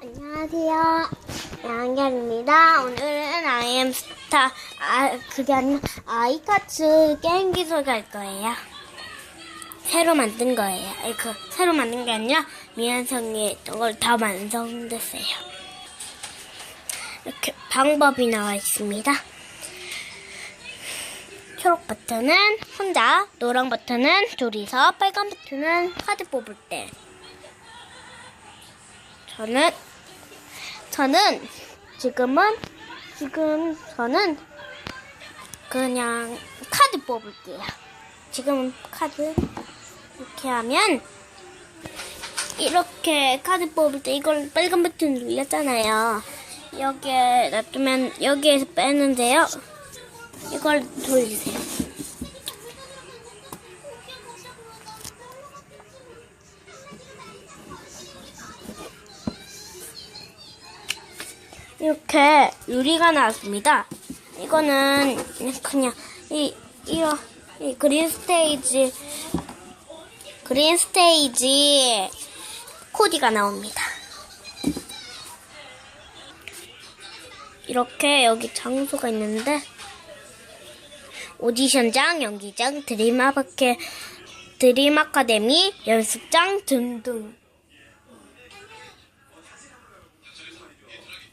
안녕하세요. 양결입니다. 오늘은 아이엠 스타, 아, 그게 아니라 아이카츠 게임기 소개할 거예요. 새로 만든 거예요. 아니, 그, 새로 만든 게 아니라 미완성이 있던 걸 다 완성됐어요. 이렇게 방법이 나와 있습니다. 초록 버튼은 혼자, 노랑 버튼은 둘이서, 빨간 버튼은 카드 뽑을 때. 저는 저는 지금은 지금 저는 그냥 카드 뽑을게요. 지금 카드 이렇게 하면 이렇게 카드 뽑을 때 이걸 빨간 버튼 눌렸잖아요. 여기에 놔두면 여기에서 빼는데요. 이걸 돌리세요. 이렇게 유리가 나왔습니다. 이거는 그냥 이 이런 이 그린 스테이지 그린 스테이지 코디가 나옵니다. 이렇게 여기 장소가 있는데 오디션장, 연기장, 드림 아바케 드림 아카데미, 연습장 등등.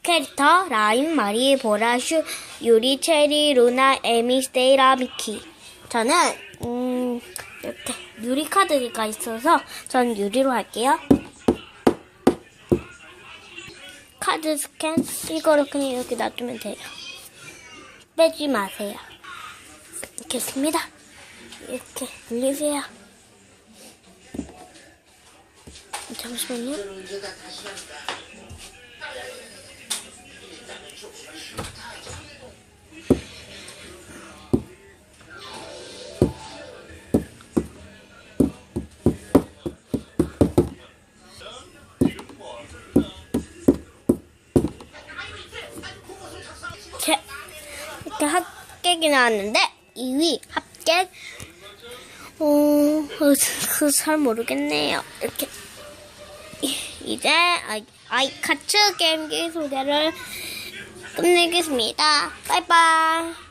캐릭터 라임, 마리, 보라 슈, 유리, 체리, 루나, 에미, 스테이라, 미키. 저는 음 이렇게 유리 카드가 있어서 전 유리로 할게요. 카드 스캔 이거를 그냥 이렇게 놔두면 돼요. 빼지 마세요. 이렇게 했습니다. 이렇게 눌리세요. 잠시만요. 이렇게, 합격이 나왔는데 2위 합격 어, 그잘 모르겠네요. 이렇게 이- 이제 아이, 아이카츠 게임기 소개를 끝내겠습니다. 바이바이.